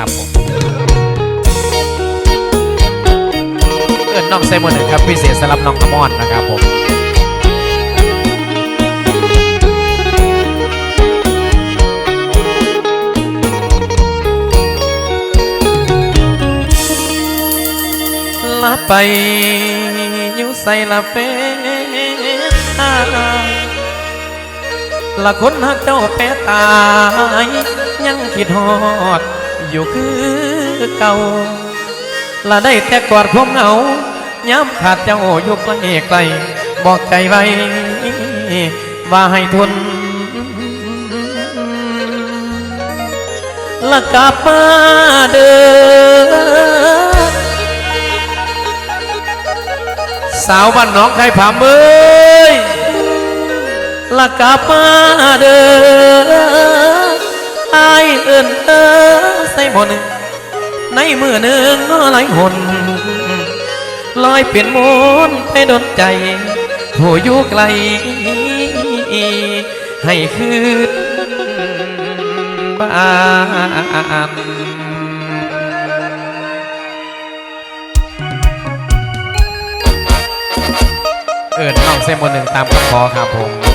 ครับผมเอิญน้องไซมอนหนึ่งครับพิเศษสำหรับน้องอมอนนะครับผมลาไปอยู่ใส่ละเป็นอายละคนหักเจ้าแปตาย ยังคิดฮอด อยู่คือเก่าละได้แต่กอดความเหงาย้ำขาดเจ้าอยู่ไกลไกลบอกใจไว้ ว่าให้ทนละกลับมาเด้อสาวบ้านน้องใครผามเอ้ยละกลับมาเด้อ อายเอิ้นเออใส่หมดในมือหนึ่งน้อไหลหนลอยเปลี่ยนมนให้ดนใจผู้อยู่ไกล ให้คืนบ้านเอิญน้องเซมบนหนึ่งตามคำขอครับผม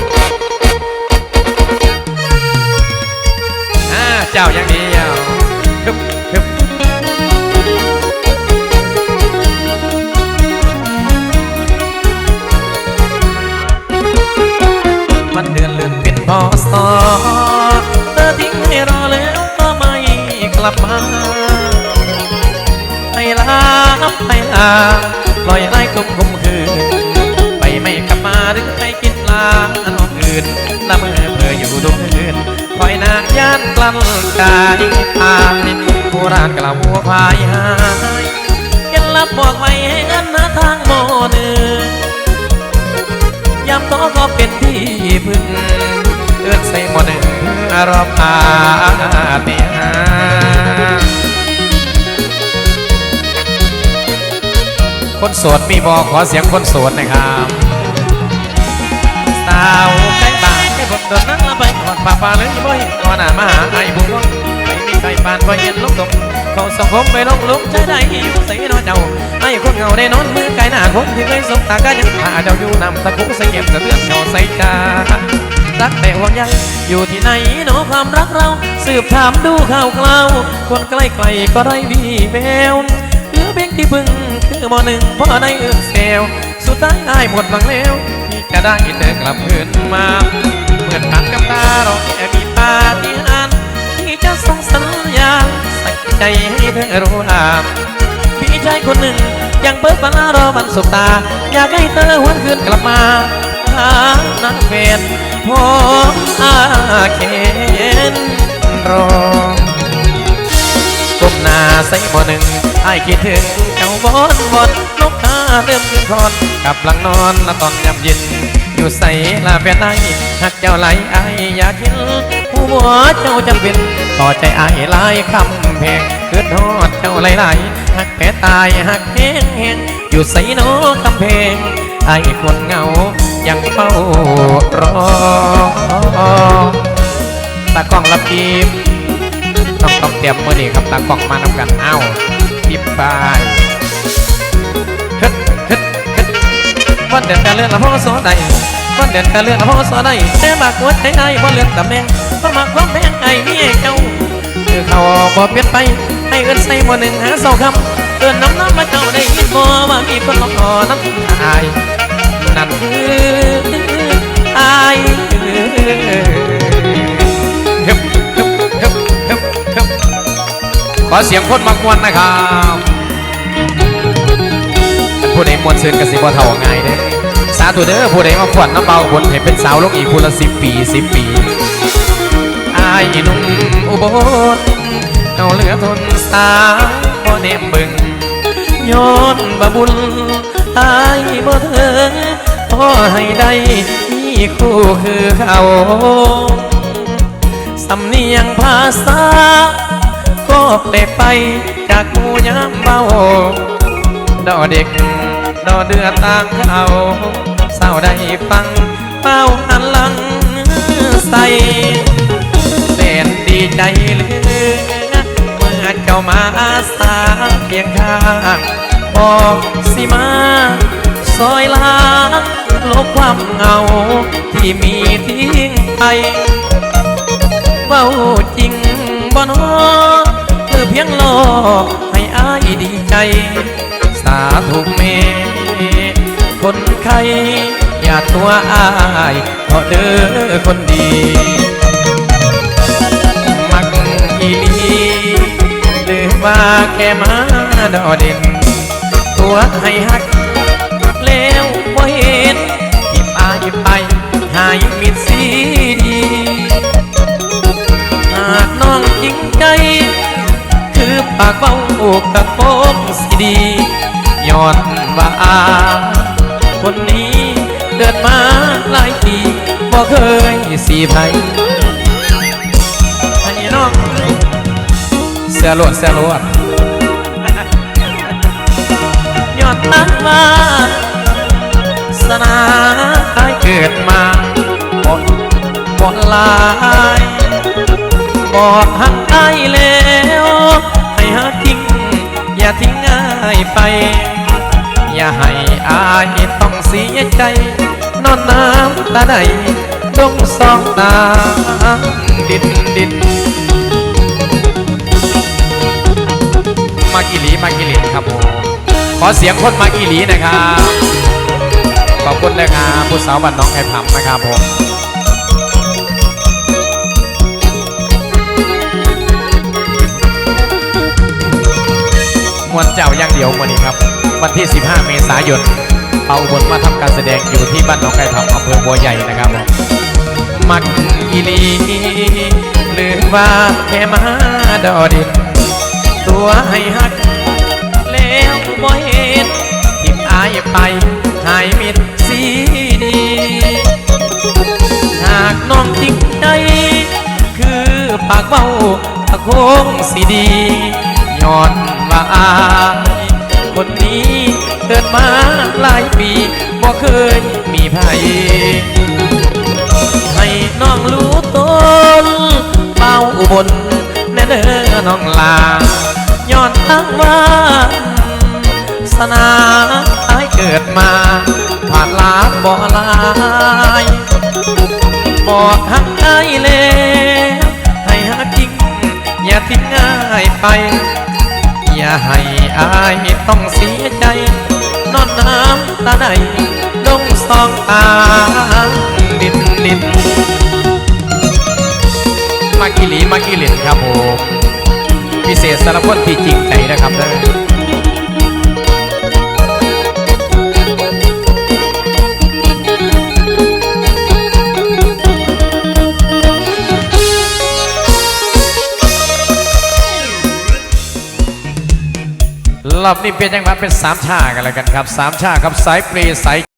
เจ้าอย่างเดียวฮึบฮึบมันเดือนเลื่อนเป็นพอสอเธอทิ้งให้รอแล้วก็ไม่กลับมาให้ลาให้ลาลอยให้กุมกุมคืน ไปไม่กลับมาหรือไปกินลาน้องอื่นละเมอ นานกลั้นกายทางโบราณกล่าววัวควายหายยันรับบอกไว้ให้อันหาทางโมหนึ่งยามต่อก็เป็นที่พึ่งเอื้อนใส่หมอหนึ่งเพื่อรอบอาเตียคนโสดมีบอขอเสียงคนโสดหนะครับสาวใกล้บ้านใกล้บนโดนนั่งล ป่าป่าเลยบ่เห็นก่อนหน้ามาหาไอ้บุญไม่มีใครปานบ่เห็นลุกตกเขาส่งผมไปลงลุกใจได้ยู่ใส่นอนเจ้าไอ้คนเงาได้นอนมือไกลหน้าคนที่เคยสบตากันยังพาเจ้าอยู่นำตะคุใส่เก็บสะเทือนเขาใส่การักแต่ห่วงใยอยู่ที่ไหนเนาะความรักเรา สืบถามดูข่าวคราวคนใกล้ๆก็ได้วีแววเหลือเพียงที่พึ่งคือหมอหนึ่งพอได้เอื้อเซลสุดท้ายอายหมดหวังแล้วที่จะได้เธอกลับคืนมา ตัดกับตาเราแค่มีปาฏิหาริย์ที่จะส่งสัญญาณใส่ใจให้เธอรู้ลามพี่ชายคนหนึ่งยังเปิดฝันรอวันสบตา อยากให้เธอหวนคืนกลับมาหานักเฟนผมอาเคนรอก้มหน้าใส่หมอหนึ่งไอ้คิดถึงเจ้าบอนบอนนกตาเริ่มขึ้นคอนกลับหลังนอนและตอนยำเย็น อยู่ใส่ลาแฟนไอหักเจ้าไหลไอ้ายอยากเห็นผู้บัวเจ้าจำเป็นต่อใจไอ้ายหลายคำแพงเกิดฮอดเจ้าไหลไหลหักแผลตายหักแห้งแห้งอยู่ใส่นอคำเพลงไอ้คนเงายังเฝ้ารอตากล้องรับกีบต้องต้องเตรียมมือนี่ครับตากล้องมานำกันเอ้าปิบไปฮึดฮึดฮึดวันเดือนการเลื่อนละพ่อสอใด วันเดือนการเลื่อนละพ่อสอใดแต่มากหัวใจไอ้บ่เลื่อนตำแหน่งเพราะมากความแพงไอ้มีเจ้าคือเขาบ่เปลี่ยนไปให้เอิ้นใส่บ่หนึ่งหาเศร้าคำเอิ้นน้ำน้ำมาเจ้าได้ยินบ่ว่ามีคนมาขอน้ำอายนั่นคือไอายฮึบฮึบฮึบฮึบฮึบขอเสียงคนมากวนนะครับผู้ใดมวนเชิญกสิบ่เท่าง่ายเด้าธุเด้อผู้ใดมาขวัญน้ำเบาบนให้เป็นสาวลงอีกคนละสิบปีสิบปีอายหนุ่มอุบลเอาเหลือทนสาวบ่เนมบึงย้อนบาบุญอายบ่เถิงพอให้ได้มีคู่คือเขาสำเนียงภาษา ก็เปลไปจากหมูยามเบาดอเด็กดอเดือต่างเขา เศร้าได้ฟังเป้าหันหลังใส่แสนดีใจเหลือเมื่อเจ้ามาอาสาเพียงข้างบอกสิมาซอยล้างลบความเหงาที่มีทิ้งไปเว้าจริงบ่นอเธอเพียงรอให้อายดีใจ สาธุเม คนไข้อย่าตัวอายเพราะเด้อคนดี มักอีลีหรือว่าแค่มาดอเด่น ตัวให้ฮัก แล้วบ่เห็นที่ปายไปหายมิดสีดีหากน้องจริงใจ คือปากเบ้าอกับโปกสิดีย้อนว่าอา คนนี้ เดินมาหลายปีบ่เคยสีไผให้น้องเสียหลวดเสียหลวดย้อนตั้งว่าสนาตายเกิดมาบ่บ่หลายบอกหักอายแล้วให้หาทิ้งอย่าทิ้งง่ายไป อย่าให้อายต้อ เสียใจ นอนน้ำตาใดดงสองตาดินดินมากิลีมากิลีครับผมขอเสียงคนมากิลีนะครับขอบคุณนะครับผู้สาวบ้านน้องไข่ผำนะครับผมมวลเจ้าย่างเดียววันนี้ครับ วันที่ 15 เมษายน เอาบลมาทำการแสดงอยู่ที่บ้านหนองไก่ทำอำเภอบัวใหญ่นะครับผมมักอีลีหรือว่าแค่มาดอดิน ตัวให้ฮัก แล้วบ่เห็นทิมอายไปหายมิดสีดี หากน้องจริงใจคือปากเบ้าตะโคงสีดีย้อนว่าคนนี้ มาหลายปีบ่เคยมีภัยให้น้องรู้ตนเป้าอุบลแน่เด้อน้องลาย้อนตั้งว่าสนาอายเกิดมาผ่านลาบ่ลายบอกหักอายแล้วให้หักจริง อย่าทิ้งง่ายไป อย่าให้อายต้องเสียใจ อนน้ำตาใดงสองตาดินดินมากิลีมากิลินครับผมพิเศษสารพัดที่จริงใจนะครับเด้อ รอบนี้เป็นยังไงเป็นสามชากันแล้วกันครับสามชาครับสายเปรย์สาย